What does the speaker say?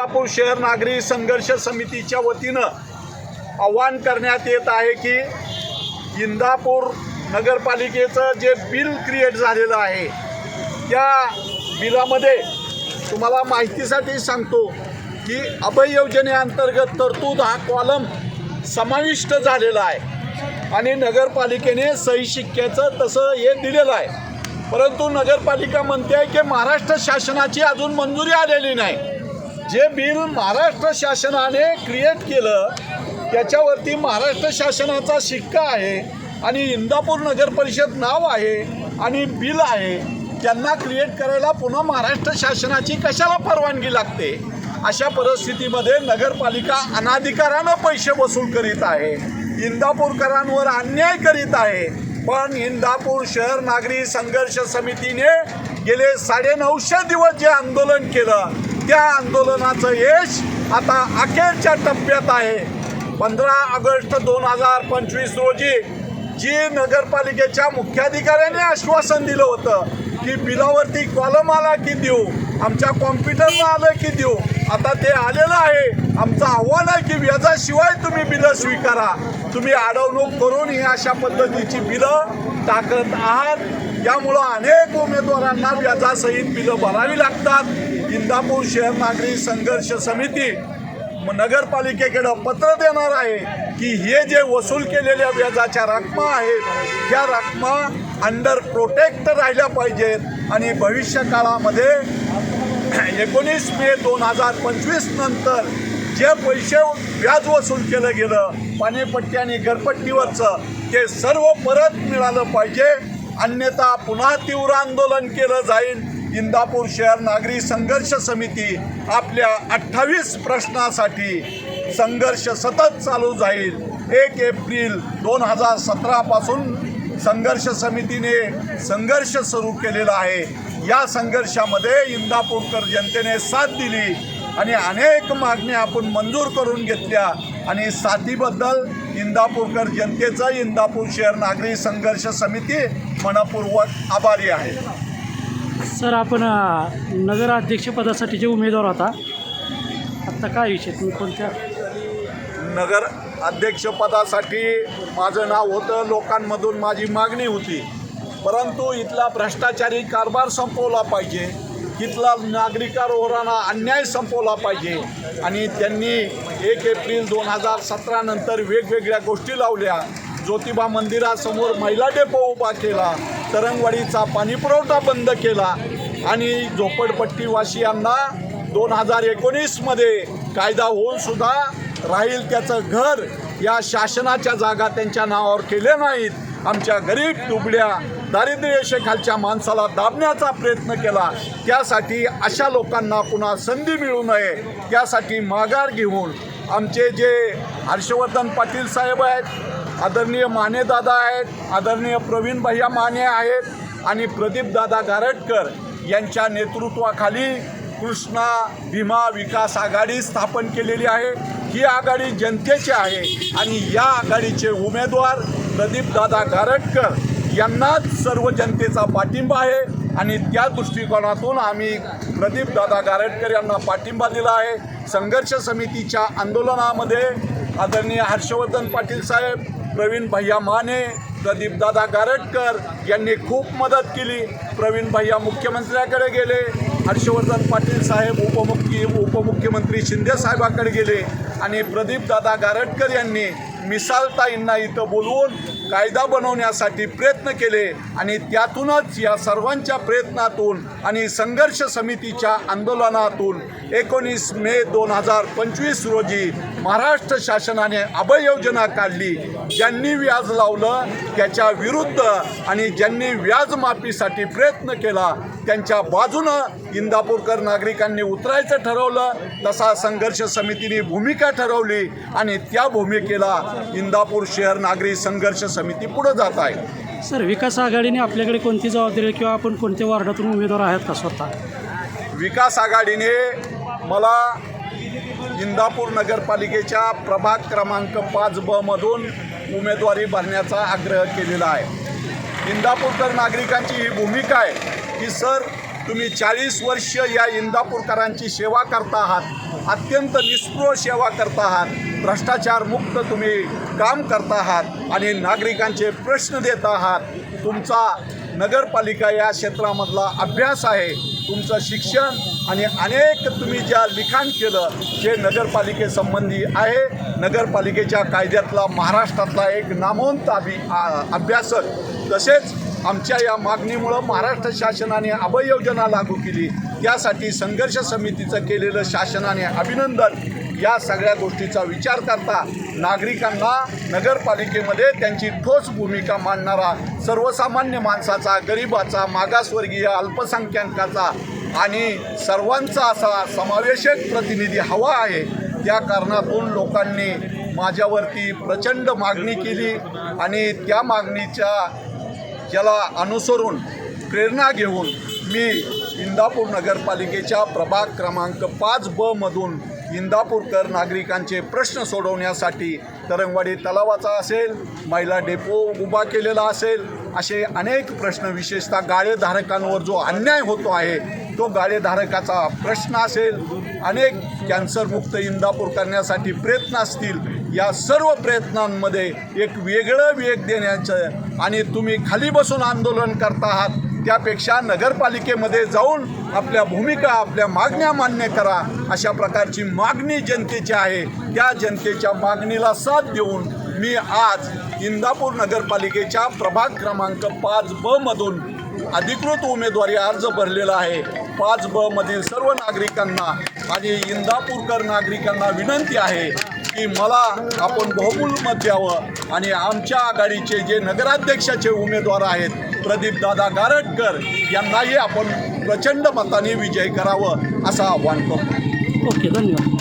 इंदापूर शहर नागरी संघर्ष समितीच्या वतीनं आवाहन करण्यात येत आहे की इंदापूर नगरपालिकेचं जे बिल क्रिएट झालेलं आहे त्या बिलामध्ये तुम्हाला माहितीसाठी सांगतो की अभय योजनेअंतर्गत तरतूद हा कॉलम समाविष्ट झालेला आहे आणि नगरपालिकेने सही शिक्क्याचं तसं हे दिलेलं आहे. परंतु नगरपालिका म्हणते आहे की महाराष्ट्र शासनाची अजून मंजुरी आलेली नाही. जे बिल महाराष्ट्र शासनाने क्रिएट केलं त्याच्यावरती महाराष्ट्र शासनाचा शिक्का आहे आणि इंदापूर नगर परिषद नाव आहे आणि बिल आहे त्यांना क्रिएट करायला पुन्हा महाराष्ट्र शासनाची कशाला परवानगी लागते? अशा परिस्थितीमध्ये नगरपालिका अनाधिकारानं पैसे वसूल करीत आहे. इंदापूरकरांवर अन्याय करीत आहे. पण इंदापूर शहर नागरी संघर्ष समितीने गेले साडेनऊशे दिवस जे आंदोलन केलं त्या आंदोलनाचं यश आता अखेरच्या टप्प्यात आहे. पंधरा ऑगस्ट दोन हजार पंचवीस रोजी जी नगरपालिकेच्या मुख्याधिकाऱ्याने आश्वासन दिलं होतं की बिलावरती कॉलम आला की देऊ आमच्या कॉम्प्युटरला आलं की देऊ. आता ते आलेलं आहे. आमचं आव्हान आहे की व्याजाशिवाय तुम्ही बिलं स्वीकारा. तुम्ही अडवणूक करून ही अशा पद्धतीची बिलं टाकत आहात. यामुळं अनेक उमेदवारांना व्याजासहित बिलं भरावी लागतात. इंदापूर शहर नागरी संघर्ष समिती नगरपालिकेकडं पत्र देणार आहे की हे जे वसूल केलेल्या व्याजाच्या रकमा आहेत त्या रकमा अंडर प्रोटेक्ट राहिल्या पाहिजेत. आणि भविष्य काळामध्ये एकोणीस मे दोन हजार पंचवीस नंतर जे पैसे व्याज वसूल केलं गेलं पाणीपट्टी आणि घरपट्टीवरचं ते सर्व परत मिळालं पाहिजे. अन्यथा पुन्हा तीव्र आंदोलन केलं जाईल. इंदापूर शहर नागरी संघर्ष समिती आपल्या अठ्ठावीस प्रश्नासाठी संघर्ष सतत चालू जाईल. एक एप्रिल दोन हजार सतरापासून संघर्ष समितीने संघर्ष सुरू केलेला आहे. या संघर्षामध्ये इंदापूरकर जनतेने साथ दिली आणि अनेक मागण्या आपण मंजूर करून घेतल्या आणि साथीबद्दल इंदापूरकर जनतेचं इंदापूर शहर नागरी संघर्ष समिती मनपूर्वक आभारी आहे. सर आपण नगराध्यक्षपदासाठी जे उमेदवार होता आत्ता काय विषय? तुम्ही कोणत्या? नगर अध्यक्षपदासाठी माझं नाव होतं लोकांमधून माझी मागणी होती. परंतु इथला भ्रष्टाचारी कारभार संपवला पाहिजे. इथला नागरिकांवरांना अन्याय संपवला पाहिजे. आणि त्यांनी एक एप्रिल दोन हजार सतरानंतर वेगवेगळ्या गोष्टी लावल्या. ज्योतिबा मंदिरासमोर महिला डेपो उभा केला. तरंगवाडीचा पाणीपुरवठा बंद केला आणि झोपडपट्टीवासियांना दोन हजार एकोणीसमध्ये कायदा होऊन सुद्धा राहील त्याचं घर या शासनाच्या जागा त्यांच्या नावावर केले नाहीत. आमच्या गरीब दुबड्या दारिद्र्यरेषेखालच्या माणसाला दाबण्याचा प्रयत्न केला. त्यासाठी अशा लोकांना पुन्हा संधी मिळू नये त्यासाठी माघार घेऊन आमचे जे हर्षवर्धन पाटील साहेब आहेत आदरणीय मानेदादा आहेत आदरणीय प्रवीण भैया माने आहेत आणि प्रदीपदादा गारटकर यांच्या नेतृत्वाखाली कृष्णा भीमा विकास आघाडी स्थापन केलेली आहे. ही आघाडी जनतेची आहे आणि या आघाडीचे उमेदवार प्रदीपदादा गारटकर यांनाच सर्व जनतेचा पाठिंबा आहे आणि त्या दृष्टिकोनातून आम्ही प्रदीपदादा गारटकर यांना पाठिंबा दिला आहे. संघर्ष समितीच्या आंदोलनामध्ये आदरणीय हर्षवर्धन पाटील साहेब प्रवीण भैया माने प्रदीपदादा गारटकर यांनी खूप मदत केली. प्रवीण भैया मुख्यमंत्र्याकडे गेले. हर्षवर्धन पाटील साहेब उपमुख्य उपमुख्यमंत्री शिंदे साहेबाकडे गेले. आणि प्रदीपदादा गारटकर यांनी मिसालताईंना इथं बोलवून कायदा बनवण्यासाठी प्रयत्न केले आणि त्यातूनच या सर्वांच्या प्रयत्नातून आणि संघर्ष समितीच्या आंदोलनातून एकोणीस मे दोन हजार पंचवीस रोजी महाराष्ट्र शासनाने अभययोजना काढली. ज्यांनी व्याज लावलं त्याच्या विरुद्ध आणि ज्यांनी व्याजमाफीसाठी प्रयत्न केला त्यांच्या बाजूनं इंदापूरकर नागरिकांनी उतरायचं ठरवलं. तसा संघर्ष समितीने भूमिका ठरवली आणि त्या भूमिकेला इंदापूर शहर नागरी संघर्ष समिती पुढे जात आहे. सर विकास आघाडीने आपल्याकडे कोणती जबाबदारी किंवा आपण कोणत्या वार्डातून उमेदवार आहेत का स्वतः? विकास आघाडीने मला इंदापूर नगरपालिकेच्या प्रभाग क्रमांक पाच ब मधून उमेदवारी भरण्याचा आग्रह केलेला आहे. इंदापूरकर नागरिकांची ही भूमिका आहे की सर तुम्ही चाळीस वर्ष या इंदापूरकरांची सेवा करता आहात अत्यंत निस्पृह सेवा करता आहात भ्रष्टाचार मुक्त तुम्ही काम करता आहात आणि नागरिकांचे प्रश्न देत आहात. तुमचा नगरपालिका या क्षेत्रामधला अभ्यास आहे तुमचं शिक्षण आणि अनेक तुम्ही ज्या लिखाण केलं ते नगरपालिकेसंबंधी आहे. नगरपालिकेच्या कायद्यातला महाराष्ट्रातला एक नामवंत अभि आ- अभ्यासक तसेच आमच्या या मागणीमुळं महाराष्ट्र शासनाने अभय योजना लागू केली. यासाठी संघर्ष समितीचं केलेलं शासनाने अभिनंदन. या सगळ्या गोष्टीचा विचार करता नागरिकांना नगरपालिकेमध्ये त्यांची ठोस भूमिका मांडणारा सर्वसामान्य माणसाचा गरिबाचा मागासवर्गीय अल्पसंख्याकाचा आणि सर्वांचा असा समावेशक प्रतिनिधी हवा आहे. त्या कारणातून लोकांनी माझ्यावरती प्रचंड मागणी केली आणि त्या मागणीच्या याला अनुसरून प्रेरणा घेऊन मी इंदापूर नगरपालिकेच्या प्रभाग क्रमांक पाच ब मधून इंदापूरकर नागरिकांचे प्रश्न सोडवण्यासाठी तरंगवाडी तलावाचा असेल महिला डेपो उभा केलेला असेल असे अनेक प्रश्न विशेषतः गाळेधारकांवर जो अन्याय होतो आहे तो गाळेधारकाचा प्रश्न असेल. अनेक कॅन्सरमुक्त इंदापूर करण्यासाठी प्रयत्न असतील. या सर्व प्रयत्नांमध्ये एक वेगळं वेग देण्याचं आणि तुम्ही खाली बसून आंदोलन करता आहात त्यापेक्षा नगरपालिकेमध्ये जाऊन आपल्या भूमिका आपल्या मागण्या मान्य करा अशा प्रकारची मागणी जनतेची आहे. त्या जनतेच्या मागणीला साथ देऊन मी आज इंदापूर नगरपालिकेच्या प्रभाग क्रमांक पाच ब मधून अधिकृत उमेदवारी अर्ज भरलेला आहे. पाच ब मधील सर्व नागरिकांना आणि इंदापूरकर नागरिकांना विनंती आहे की मला आपण बहुमूल मत द्यावं आणि आमच्या आघाडीचे जे नगराध्यक्षाचे उमेदवार आहेत प्रदीपदादा गारटकर यांनाही आपण प्रचंड मताने विजय करावं असं आव्हान करतो. ओके धन्यवाद.